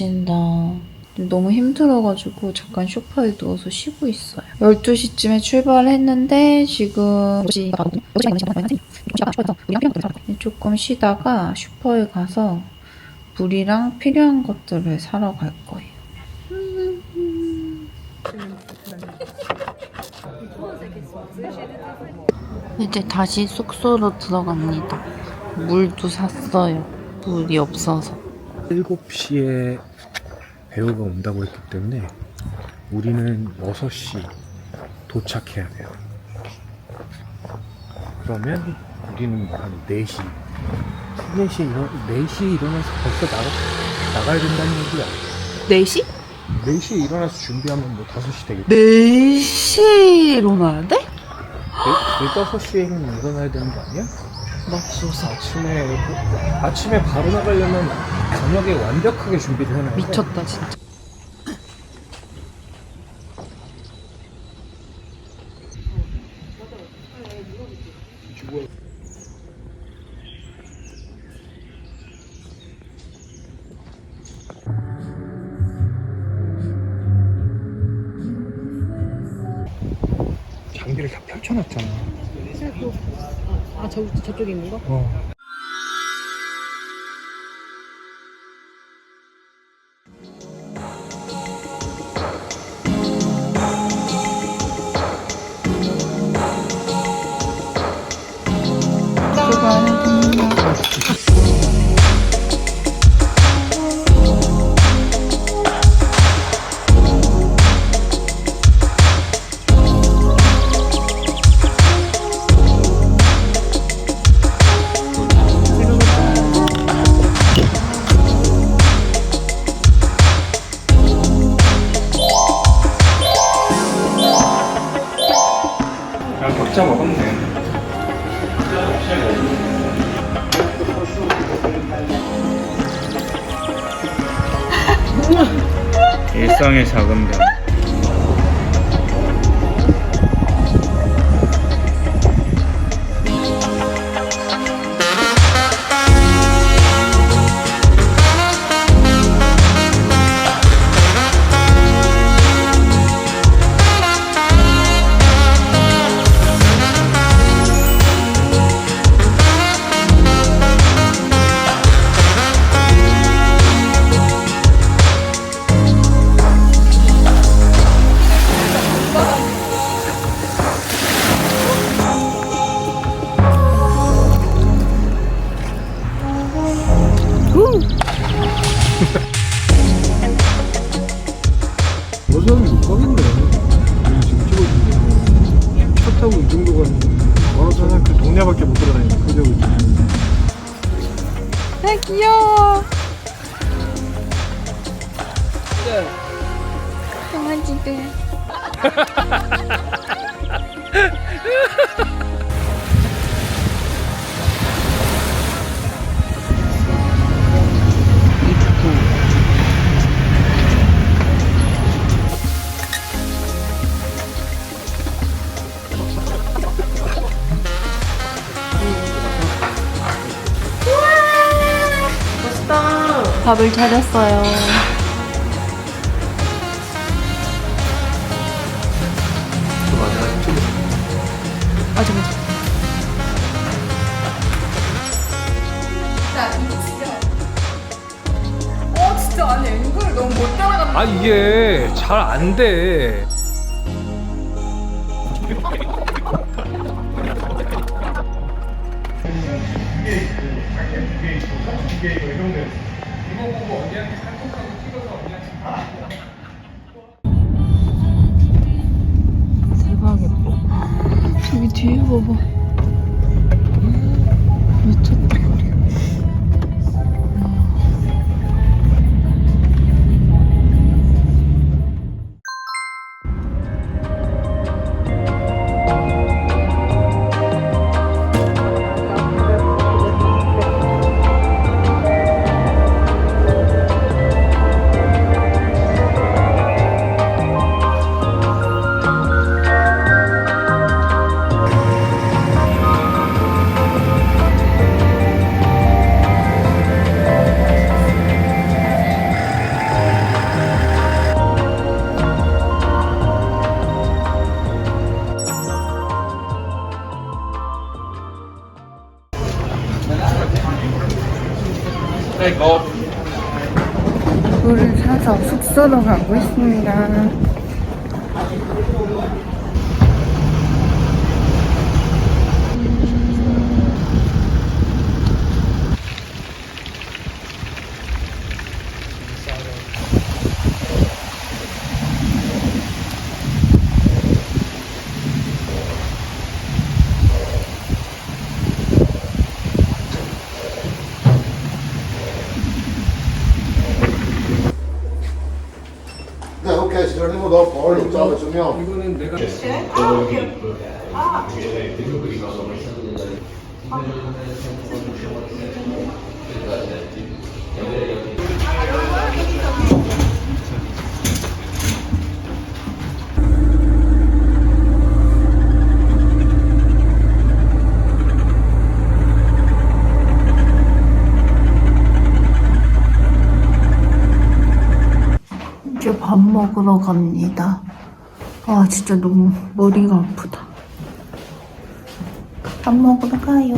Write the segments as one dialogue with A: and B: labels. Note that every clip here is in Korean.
A: 지친다. 너무 힘들어가지고 잠깐 소파에 누워서 쉬고 있어요. 12시쯤에 출발했는데 지금 조금 쉬다가 슈퍼에 가서 물이랑 필요한 것들을 사러 갈 거예요. 이제 다시 숙소로 들어갑니다. 물도 샀어요. 물이 없어서.
B: 7시에 배우가 온다고 했기 때문에 우리는 6시 도착해야 돼요. 그러면 우리는 한 4시, 4시에 일어, 4시에 일어나서 벌써 나가, 나가야 된다는 얘기야.
A: 4시?
B: 4시에 일어나서 준비하면 뭐 5시 되겠다.
A: 4시에 일어나야 돼?
B: 4, 5시에는 일어나야 되는 거 아니야?
A: 맙소사.
B: 아침에, 아침에 바로 나가려면 저녁에 완벽하게 준비를 해놔야 돼.
A: 미쳤다, 진짜.
B: 장비를 다 펼쳐놨잖아.
C: 아, 저, 저쪽에 있는 거?
B: 어. 일상의 작은 변.
D: 여
A: 강아지들. 밥을 차렸어요.
B: 이게 잘 안 돼.
A: 대박 예뻐. 저기 뒤에 봐봐.
E: 숙소로 가고 있습니다.
F: 네, 오케이. 시절님 너 얼른 잡아주면.
B: 이거는 내가
E: 이제 밥 먹으러 갑니다. 아, 진짜 너무 머리가 아프다. 밥 먹으러 가요.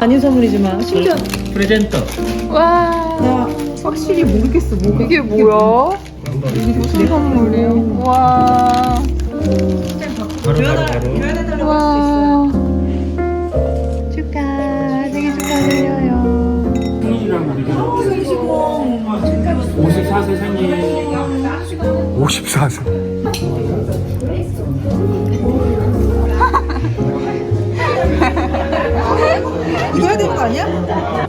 G: 아닌 선물이지만 심지어
H: 프레젠터.
E: 와,
G: 나 확실히 모르겠어 뭐가
E: 이게 뭐야? 무슨 선물이야? 와,
H: 바로 바로 바로.
E: 와. 축하, 생일 축하드려요.
H: 생일이랑 우리 54세 생일.
B: 54세
G: 아니야?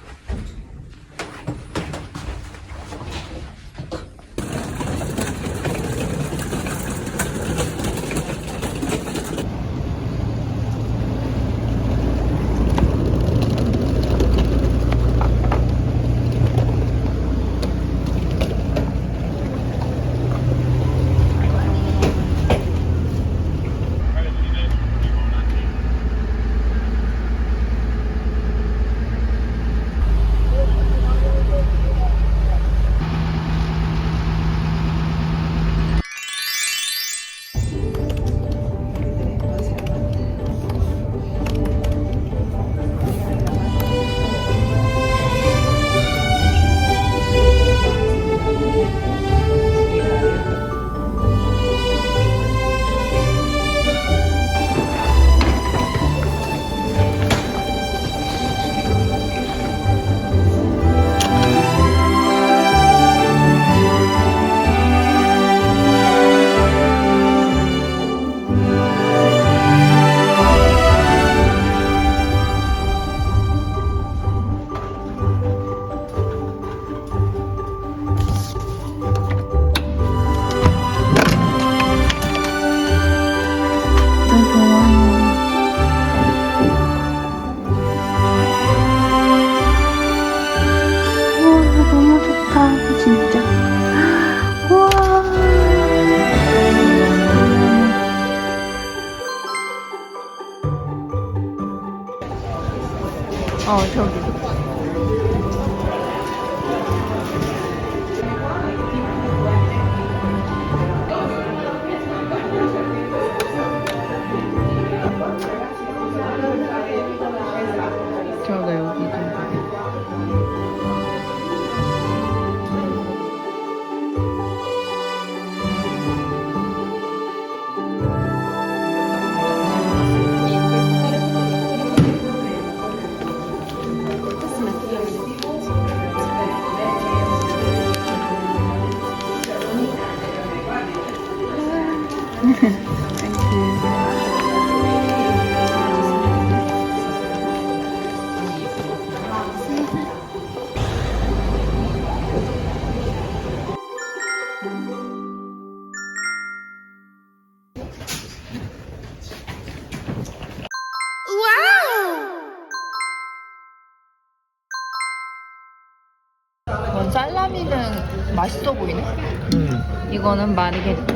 B: 음.
A: 이거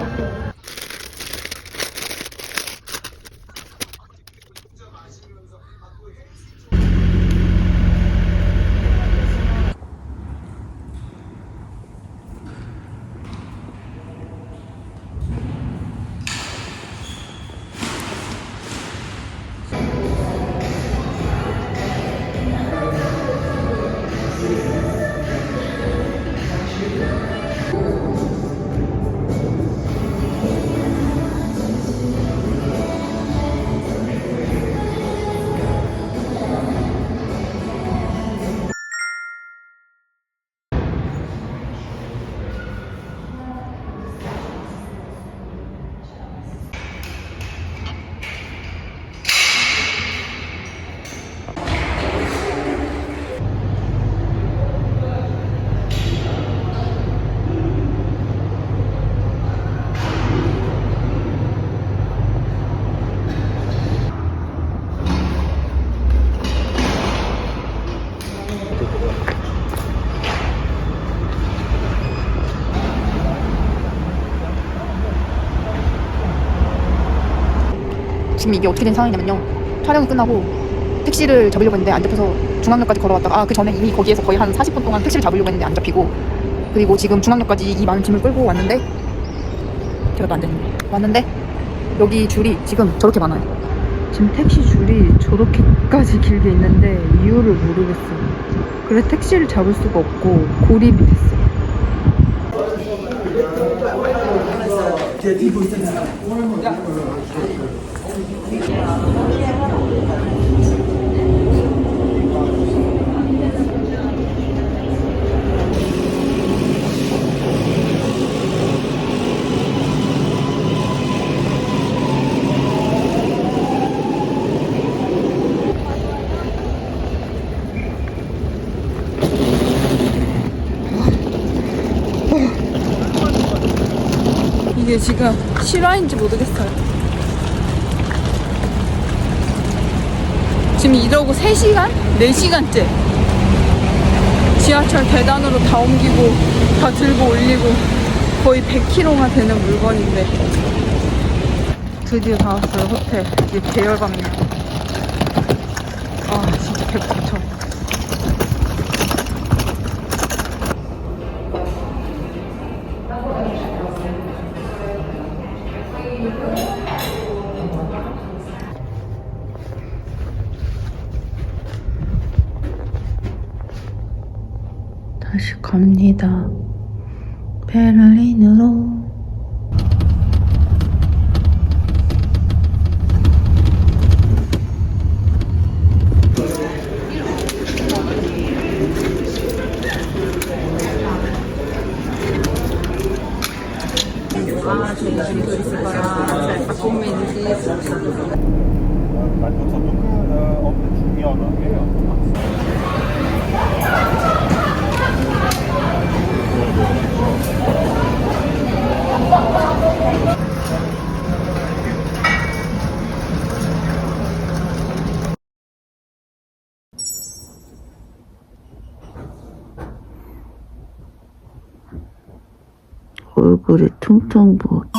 C: 지금 이게 어떻게 된 상황이냐면요. 촬영이 끝나고 택시를 잡으려고 했는데 안 잡혀서 중앙역까지 걸어왔다가 아, 그 전에 이미 거기에서 거의 한 40분 동안 택시를 잡으려고 했는데 안 잡히고 그리고 지금 중앙역까지 이 많은 짐을 끌고 왔는데 제가 또안 됐는데 왔는데 여기 줄이 지금 저렇게 많아요.
E: 지금 택시 줄이 저렇게까지 길게 있는데 이유를 모르겠어요. 그래 택시를 잡을 수가 없고 고립이 됐어요. 이게 지금 실화인지 모르겠어요. 지금 이러고 3시간? 4시간째. 지하철 계단으로 다 옮기고 다 들고 올리고 거의 100kg가 되는 물건인데. 드디어 다 왔어요 호텔. 이게 계열방이 갑니다. 베를린으로. 얼굴이 퉁퉁 부었다.